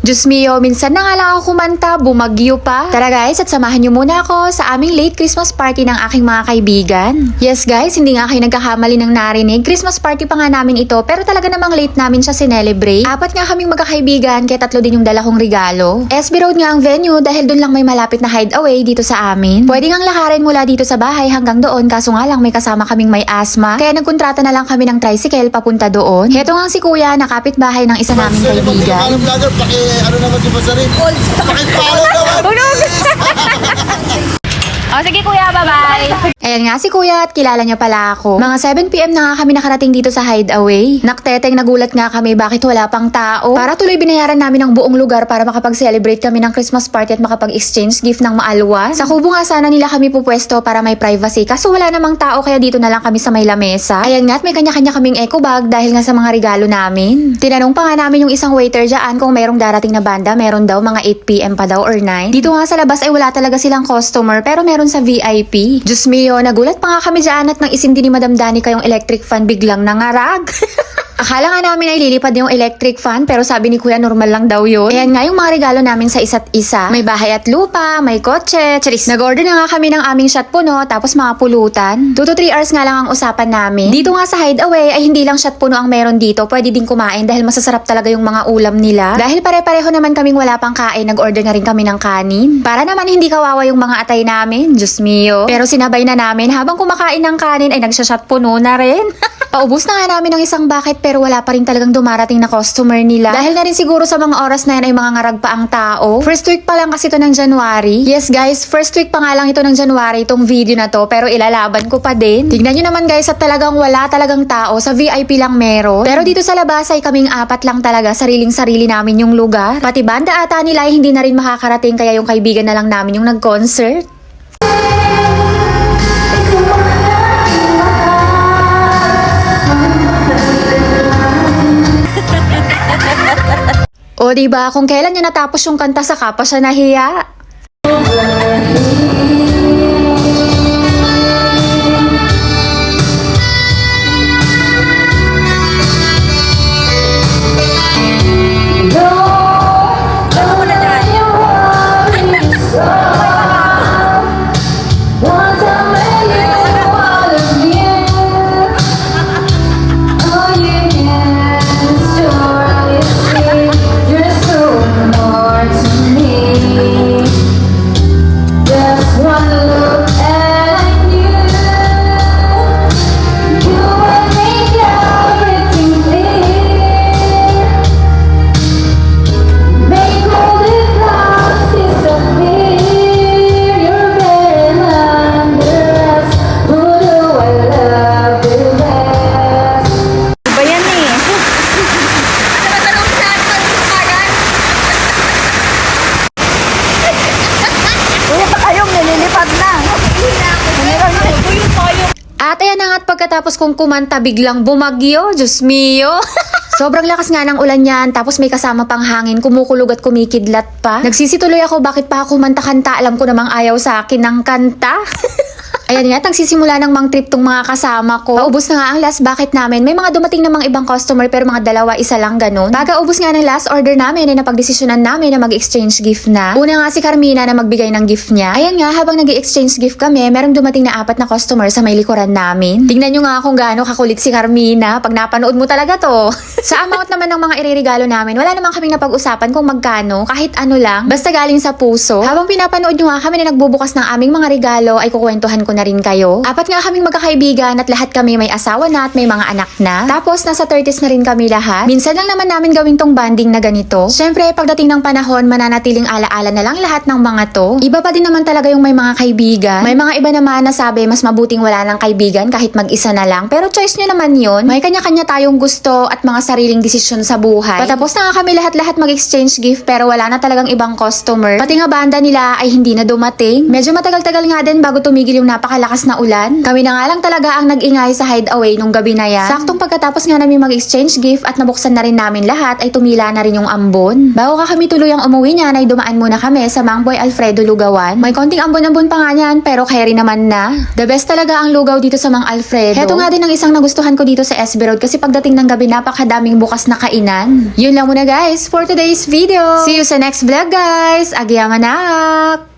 Diyos mio, minsan na nga lang ako kumanta, bumagyo pa. Tara guys, at samahan niyo muna ako sa aming late Christmas party ng aking mga kaibigan. Yes guys, hindi nga kayo nagkakamali ng narinig. Christmas party pa nga namin ito, pero talaga namang late namin siya sinelebrate. Apat nga kaming magkakaibigan, kaya tatlo din yung dala kong regalo. SB Road nga ang venue dahil doon lang may malapit na hideaway dito sa amin. Pwede ngang lakarin mula dito sa bahay hanggang doon, kaso nga lang may kasama kaming may asthma. Kaya nagkontrata na lang kami ng tricycle papunta doon. Heto nga si kuya, nakapit bahay ng isa naming kaibigan. Ano naman si Masarin. Paki-follow naman. O, sige kuya, bye-bye. Ayan nga si kuya at kilala niya pala ako. Mga 7pm na nga kami nakarating dito sa hideaway. Nakteteng nagulat nga kami bakit wala pang tao. Para tuloy binayaran namin ang buong lugar para makapag-celebrate kami ng Christmas party at makapag-exchange gift ng maalwan. Sa kubo nga sana nila kami pupwesto para may privacy. Kaso wala namang tao kaya dito na lang kami sa may lamesa. Ayan nga at may kanya-kanya kaming eco bag dahil nga sa mga regalo namin. Tinanong pa nga namin yung isang waiter dyan kung mayroong darating na banda. Meron daw mga 8pm pa daw or 9. Dito nga sa labas ay wala talaga silang customer pero meron sa VIP. Diyos mio, nagulat pa nga kami dyan at nang isindi ni Madam Danica yung electric fan biglang nangarag. Akala nga namin ay lilipad yung electric fan pero sabi ni Kuya normal lang daw yun. Ayan nga yung mga regalo namin sa isa't isa. May bahay at lupa, may kotse, charis. Nag-order na nga kami ng aming shot puno tapos mga pulutan. 2 to 3 hours nga lang ang usapan namin. Dito nga sa hideaway ay hindi lang shot puno ang meron dito. Pwede din kumain dahil masasarap talaga yung mga ulam nila. Dahil pare-pareho naman kaming wala pang kain, nag-order na rin kami ng kanin. Para naman hindi kawawa yung mga atay namin. Diyos mio. Pero sinabay na namin habang kumakain ng kanin ay nagsashot puno na rin. Paubos na nga namin ng isang bucket pero wala pa rin talagang dumarating na customer nila. Dahil na rin siguro sa mga oras na yan ay mga ngarag pa ang tao. First week pa lang kasi ito ng January. Yes guys, first week pa nga lang ito ng January itong video na to pero ilalaban ko pa din. Tignan nyo naman guys at talagang wala talagang tao. Sa VIP lang meron. Pero dito sa labas ay kaming apat lang talaga. Sariling sarili namin yung lugar. Pati banda ata nila ay hindi na rin makakarating kaya yung kaibigan na lang namin yung nag-concert. O di ba kung kailan niya natapos yung kanta sa kapa siya nahiya? At pagkatapos kong kumanta biglang bumagyo, Diyos mio. Sobrang lakas nga ng ulan yan, tapos may kasama pang hangin, kumukulog at kumikidlat pa. Nagsisituloy ako bakit pa ako kumanta-kanta, alam ko namang ayaw sa akin ng kanta. Ayan nga, tagsisimula ng mang trip tong mga kasama ko. Paubos na nga ang last bucket namin. May mga dumating namang ibang customer pero mga dalawa, isa lang ganun. Baga ubos nga ng last order namin ay napagdesisyonan namin na mag-exchange gift na. Una nga si Carmina na magbigay ng gift niya. Ayan nga, habang nag exchange gift kami, merong dumating na apat na customer sa may likuran namin. Tingnan nyo nga kung gaano kakulit si Carmina. Pag napanood mo talaga to. sa amount naman ng mga iririgalo namin, wala naman kaming napag-usapan kung magkano, kahit ano lang. Basta galing sa puso. Habang pinapanood nyo nga kami na nagbubukas ng aming mga regalo, ay kukwentuhan ko na rin kayo. Apat nga kaming magkakaibigan at lahat kami may asawa na at may mga anak na. Tapos nasa 30s na rin kami lahat. Minsan lang naman namin gawin tong banding na ganito. Syempre, pagdating ng panahon, mananatiling alaala na lang lahat ng mga to. Iba pa din naman talaga yung may mga kaibigan. May mga iba naman na sabi, mas mabuting wala ng kaibigan kahit mag-isa na lang. Pero choice nyo naman yun. May kanya-kanya tayong gusto at mga sariling desisyon sa buhay. Patapos na nga kami lahat-lahat mag-exchange gift pero wala na talagang ibang customer. Pati nga banda nila ay hindi na dumating. Medyo matagal-tagal nga din bago tumigil yung napaka napakalakas na ulan. Kami na nga lang talaga ang nag-ingay sa hideaway nung gabi na yan. Saktong pagkatapos nga namin mag-exchange gift at nabuksan na rin namin lahat ay tumila na rin yung ambon. Bago ka kami tuluyang umuwi niyan ay dumaan muna kami sa Mangboy Alfredo Lugawan. May konting ambon-ambon pa nga niyan pero carry naman na. The best talaga ang lugaw dito sa Mang Alfredo. Heto nga din ang isang nagustuhan ko dito sa SB Road kasi pagdating ng gabi napakadaming bukas na kainan. Yun lang muna guys for today's video. See you sa next vlog guys. Agyamanak!